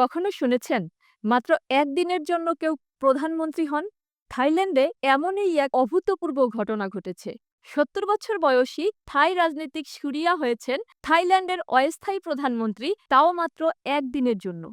কখনো শুনেছেন? মাত্র একদিনের জন্য কেউ প্রধানমন্ত্রী হন? থাইল্যান্ডে এমনই এক অভূতপূর্ব ঘটনা ঘটেছে। সত্তর বছর বয়সী থাই রাজনীতিক সুরিয়া হয়েছেন থাইল্যান্ডের অস্থায়ী প্রধানমন্ত্রী তাও মাত্র একদিনের জন্য।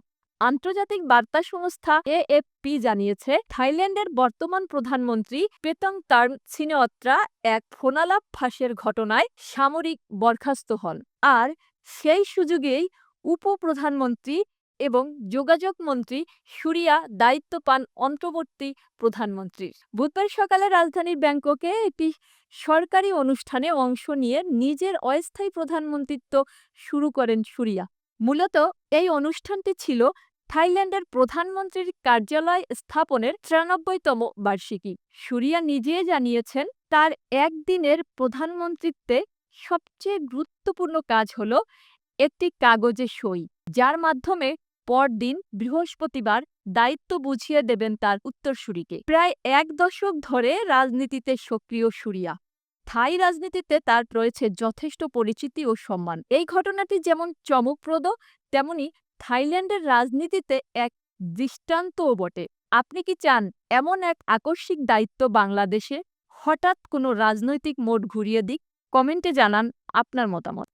আন্তর্জাতিক বার্তা সংস্থা এএফপি জানিয়েছে, থাইল্যান্ডের বর্তমান প্রধানমন্ত্রী পেতং তার্ম ছিনেঅত্রা এক ফোনালাপ ফাঁসের ঘটনায় সামরিক বরখাস্ত হন। আর সেই সুযোগেই উপপ্রধানমন্ত্রী এবং যোগাযোগ মন্ত্রী সুরিয়া দায়িত্ব পান অন্তর্বর্তী প্রধানমন্ত্রীর বুধবার সকালে রাজধানীর ব্যাংককে একটি সরকারি অনুষ্ঠানে অংশ নিয়ে নিজের অস্থায়ী প্রধানমন্ত্রিত্ব শুরু করেন সুরিয়া। মূলত এই অনুষ্ঠানটি ছিল থাইল্যান্ডের প্রধানমন্ত্রীর কার্যালয় স্থাপনের তিরানব্বইতম বার্ষিকী। সুরিয়া নিজে জানিয়েছেন, তার একদিনের প্রধানমন্ত্রিত্বে সবচেয়ে গুরুত্বপূর্ণ কাজ হল একটি কাগজে সই, যার মাধ্যমে পরদিন বৃহস্পতিবার দায়িত্ব বুঝিয়ে দেবেন তার উত্তরসূরিকে। প্রায় এক দশক ধরে রাজনীতিতে সক্রিয় সুরিয়া। থাই রাজনীতিতে তার রয়েছে যথেষ্ট পরিচিতি ও সম্মান। এই ঘটনাটি যেমন চমকপ্রদ, তেমনি থাইল্যান্ডের রাজনীতিতে এক দৃষ্টান্তও বটে। আপনি কি চান এমন এক আকস্মিক দায়িত্ব বাংলাদেশে? হঠাৎ কোনো রাজনৈতিক মোড় ঘুরিয়ে দিক? কমেন্টে জানান আপনার মতামত।